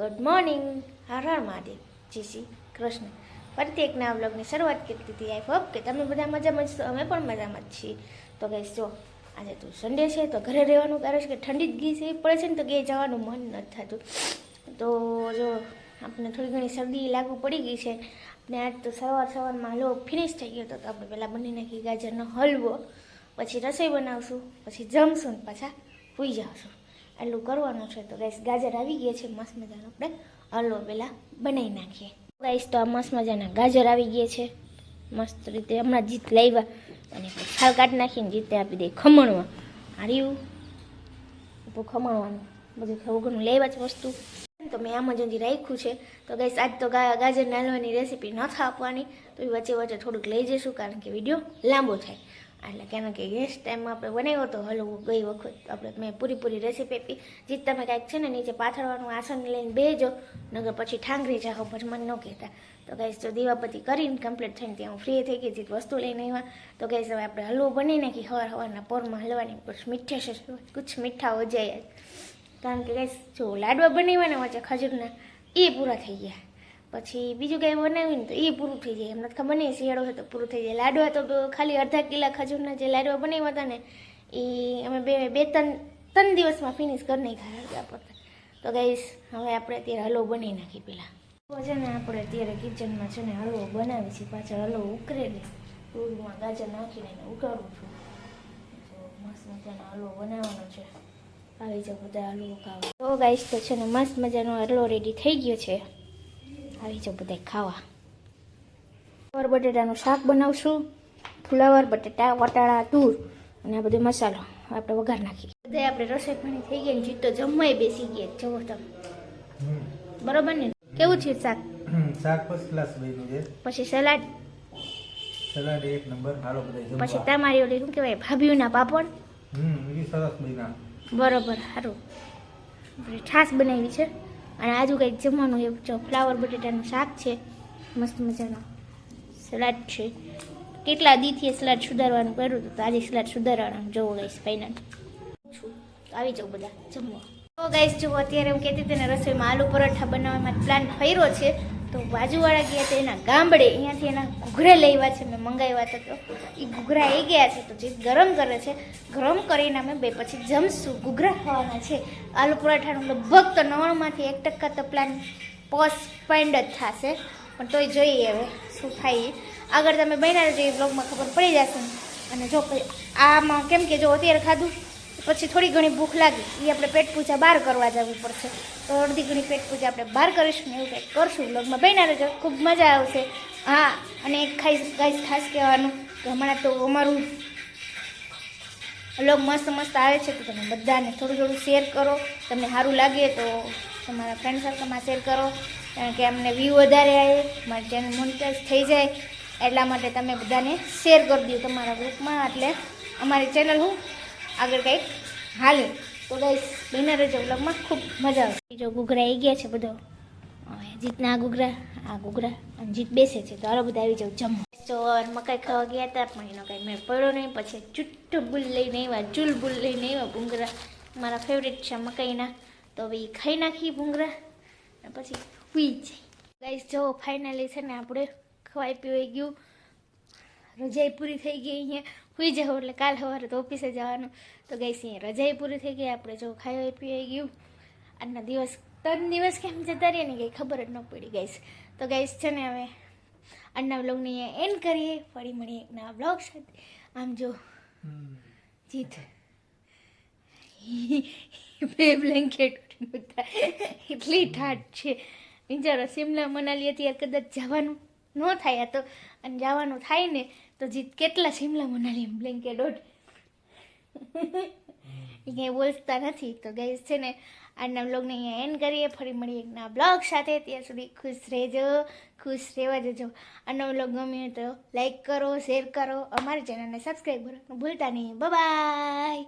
Good morning Har Har Mahadev જય શ્રી કૃષ્ણ ફરીથી એક નવા બ્લોગની શરૂઆત કરતી હતી. આઈ હોપ કે તમે બધા મજામાં છો. અમે પણ મજામાં જ છીએ. તો ગઈશ જો, આજે તો સન્ડે છે, તો ઘરે રહેવાનું કારણ કે ઠંડી જ ગઈ છે. પડે છે ને તો કે જવાનું મન નથી થતું. તો જો, આપણે થોડી ઘણી શરદી લાગુ પડી ગઈ છે. ને આજ તો સવાર સવારમાં હલવો ફિનિશ થઈ ગયો હતો. તો આપણે પહેલાં બની નાખી ગાજરનો હલવો. પછી રસોઈ બનાવશું. પછી જમશું ને પાછા સૂઈ જાવશું એટલું કરવાનું છે તો ગાઈસ ગાજર આવી ગયા છે, મસ્ત મજાનો. આપણે હલવો પહેલાં બનાવી નાખીએ. ગાઈસ તો આ મસ્ત મજાના ગાજર આવી ગયા છે. મસ્ત રીતે હમણાં જીત લાવ્યા. અને છાલ કાઢી નાખીને જીતે આપી દે ખમણવા. હાર્યું? ખમણવાનું. બધું ઘણું લેવા જ વસ્તુ. તો મેં આમ જ હજી રાખ્યું છે. તો ગાઈસ આજ તો ગાજર નાલવાની રેસીપી નથી આપવાની. તો એ વચ્ચે વચ્ચે થોડુંક લઈ જઈશું, કારણ કે વીડિયો લાંબો થાય. એટલે કેમ કે ગેસ ટાઈમમાં આપણે બનાવ્યો તો હલવો ગઈ વખત આપણે મેં પૂરી પૂરી રેસીપી આપી. જે તમે કાંઈક છે ને નીચે પાથરવાનું આસન લઈને બેજો નગર પછી ઠાંગરી જાઓ પછી મને ન કહેતા. તો કહીશ જો દીવાપતિ કરીને કમ્પ્લીટ થઈને ત્યાં હું ફ્રી થઈ ગઈ જે વસ્તુ લઈને આવ્યા. તો કહીશ હવે આપણે હલવો બની નાખી, હવાર હવારના પોરમાં હલવાની. કુછ મીઠે છે, કુછ મીઠા હો જાય કારણ કે ગાઈસ જો લાડવા બનાવ્યા ને વચ્ચે ખજૂરના એ પૂરા થઈ ગયા. પછી બીજું કંઈ બનાવ્યું ને તો એ પૂરું થઈ જાય. એમને નથી ખબર નહીં, શિયાળો હોય તો પૂરું થઈ જાય. લાડવા તો ખાલી અડધા કિલા ખજૂરના જે લાડવા બનાવ્યા હતા ને એ અમે બે બે ત્રણ ત્રણ દિવસમાં ફિનિશ કરી નાખ્યા અડધા પડતા તો ગાઈસ હવે આપણે અત્યારે હલવો બનાવી નાખી પહેલાં. છે ને આપણે અત્યારે કિચનમાં છે ને હલવો બનાવી છે. પાછળ હલવો ઉકળેલી દૂધમાં ગાજર નાખીને એને ઉકાળું છું. મસ્ત મજાનો હલવો બનાવવાનો છે. આવી જાઓ બધા હલવો ખાવા. તો ગાઈસ તો છે ને મસ્ત મજાનો હલવો રેડી થઈ ગયો છે. આવી જાઓ બધા ખાવા. ફુલાવર બટેટાનું શાક બનાવશું. ફુલાવર બટેટા વટાળા દૂર અને આ બધો મસાલો આપણે વઘાર નાખી બધા આપણે રસોઈ પાણી થઈ ગઈ ને જીતો જમવાય બેસી ગયા. જવો તમે બરોબર ને? કેવું છે શાક? શાક ફર્સ્ટ ક્લાસ બન્યું છે. પછી સલાડ? સલાડ એક નંબર હાલો બધા પછી તમારી ઓલી શું કહેવાય? ભાભીઓના પાપડ? હમ એ સરસ બન્યા. બરોબર સારું. આપણે છાશ બનાવી છે. અને આજુ કંઈક જમવાનું એવું જો ફ્લાવર બટેટાનું શાક છે. મસ્ત મજાનું સલાડ છે. કેટલા દીથી સલાડ સુધારવાનું કર્યું હતું તો આજે સલાડ સુધારવાનું જોવો ગઈશ ફાઇનલ આવી જાઉં બધા જમવા. તો ગઈશ જુઓ અત્યારે હું કહેતી હતી ને રસોઈમાં આલુ પરોઠા બનાવવામાં પ્લાન ફર્યો છે. તો બાજુવાળા ગયા હતા એના ગામડે અહીંયાથી એના ઘૂઘરા લેવા છે. મેં મંગાવ્યા હતા તો. એ ઘૂઘરા આવી ગયા છે તો જે ગરમ કરે છે, ગરમ કરીને અમે બે પછી જમશું. ઘૂઘરા ખાવાના છે. આલુ પરાઠાનું લગભગ તો નવાણુંમાંથી એક ટકા તો પ્લાન પોસ્ટપેન્ડ જ થશે. પણ તોય જોઈએ હવે શું થાય આગળ તમે બન્યા જઈએ બ્લોગમાં ખબર પડી જશે. અને જો આમાં કેમ કે જો અત્યારે ખાધું પછી થોડી ઘણી ભૂખ લાગી. એ આપણે પેટ પૂજા બહાર કરવા જવું પડશે. તો અડધી ઘણી પેટ પૂજા આપણે બહાર કરીશું ને એવું કંઈક કરશું. બ્લોગમાં બન્યા રહેજો. ખૂબ મજા આવશે. હા, અને એક ખાસ ખાસ કહેવાનું કે હમણાં તો અમારું લોગ મસ્ત મસ્ત આવે છે તો તમે બધાને થોડું થોડું શેર કરો. તમને સારું લાગે તો તમારા ફ્રેન્ડ સર્કલમાં શેર કરો. કારણ કે અમને વ્યૂ વધારે આવે. મારી ચેનલ મોનિટાઈઝ થઈ જાય. એટલા માટે તમે બધાને શેર કરી દો તમારા ગ્રુપમાં એટલે અમારી ચેનલ હું આગળ કંઈક હાલે. તો ગાઈસ બહેના રહેજો વ્લોગમાં ખૂબ મજા આવશે. બીજો ઘૂઘરા આવી ગયા છે બધો. જીતના આ ઘૂઘરા આ ઘૂઘરા, અને જીત બેસે છે. તો હાલો બધા આવી જાવ જમવા. તો મકાઈ ખાવા ગયા હતા, પણ એનો કંઈ મેં પડ્યો નહીં. પછી ચુટ્ટુ બુલ લઈને આવ્યા, ચૂલ બુલ લઈને આવ્યા ભૂંગરા. મારા ફેવરેટ છે મકાઈના. તો હવે એ ખાઈ નાખી ભૂંગરા, અને પછી હુઈ જાય. ગાઈસ જો ફાઇનલી છે ને, આપણે ખવાઈ પીવાઈ ગયું. રજાઈ પૂરી થઈ ગઈ અહીંયા. સુઈ જાઉં એટલે કાલ સવારે તો ઓફિસે જવાનું. તો ગઈ અહીંયા રજાઈ પૂરી થઈ ગઈ. આપણે જો ખાઈ પીવાઈ ગયું. આજના દિવસ ત્રણ દિવસ કેમ જતા રહીએ ને કંઈ ખબર જ ન પડી ગઈશ તો ગઈશ છે ને હવે આજના બ્લોગને એન્ડ કરીએ. ફરી મળીએ એક નવા બ્લોગ સાથે. આમ જો. જીત. બે બ્લેન્કેટ એટલી ઠાઠ છે. વિચારો સિમલા મનાલી અત્યારે કદાચ જવાનું ન થાય આ તો. અને જવાનું થાય ને તો જીત કેટલા શિમલા મનાલી બ્લેન્કેટ ઓઢ. એ કંઈ બોલતા નથી. તો ગઈ છે ને, આજના બ્લોગને અહીંયા એન્ડ કરીએ. ફરી મળીએ એકના બ્લોગ સાથે. ત્યાં સુધી ખુશ રહેજો, ખુશ રહેવા જજો આજનો બ્લોગ ગમ્યો તો લાઈક કરો શેર કરો. અમારી ચેનલને સબસ્ક્રાઈબ કરો ભૂલતા નહીં. બાય